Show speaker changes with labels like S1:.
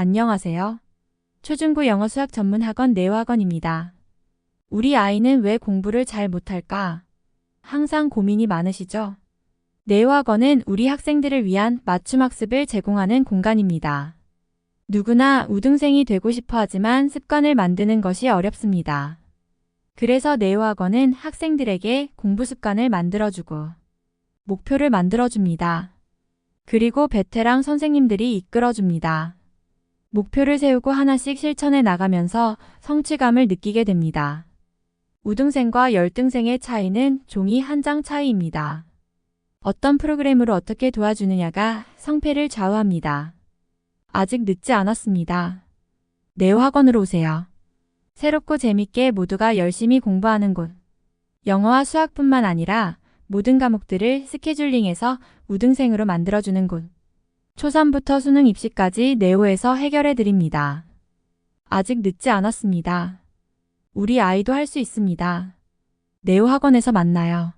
S1: 안녕하세요. 초중고 영어 수학 전문 학원 네오학원입니다. 우리 아이는 왜 공부를 잘 못할까? 항상 고민이 많으시죠? 네오학원은 우리 학생들을 위한 맞춤 학습을 제공하는 공간입니다. 누구나 우등생이 되고 싶어 하지만 습관을 만드는 것이 어렵습니다. 그래서 네오학원은 학생들에게 공부 습관을 만들어주고 목표를 만들어줍니다. 그리고 베테랑 선생님들이 이끌어줍니다. 목표를 세우고 하나씩 실천해 나가면서 성취감을 느끼게 됩니다. 우등생과 열등생의 차이는 종이 한 장 차이입니다. 어떤 프로그램으로 어떻게 도와주느냐가 성패를 좌우합니다. 아직 늦지 않았습니다. 네오 학원으로 오세요. 새롭고 재밌게 모두가 열심히 공부하는 곳. 영어와 수학뿐만 아니라 모든 과목들을 스케줄링해서 우등생으로 만들어주는 곳. 초3부터 수능 입시까지 네오에서 해결해 드립니다. 아직 늦지 않았습니다. 우리 아이도 할 수 있습니다. 네오 학원에서 만나요.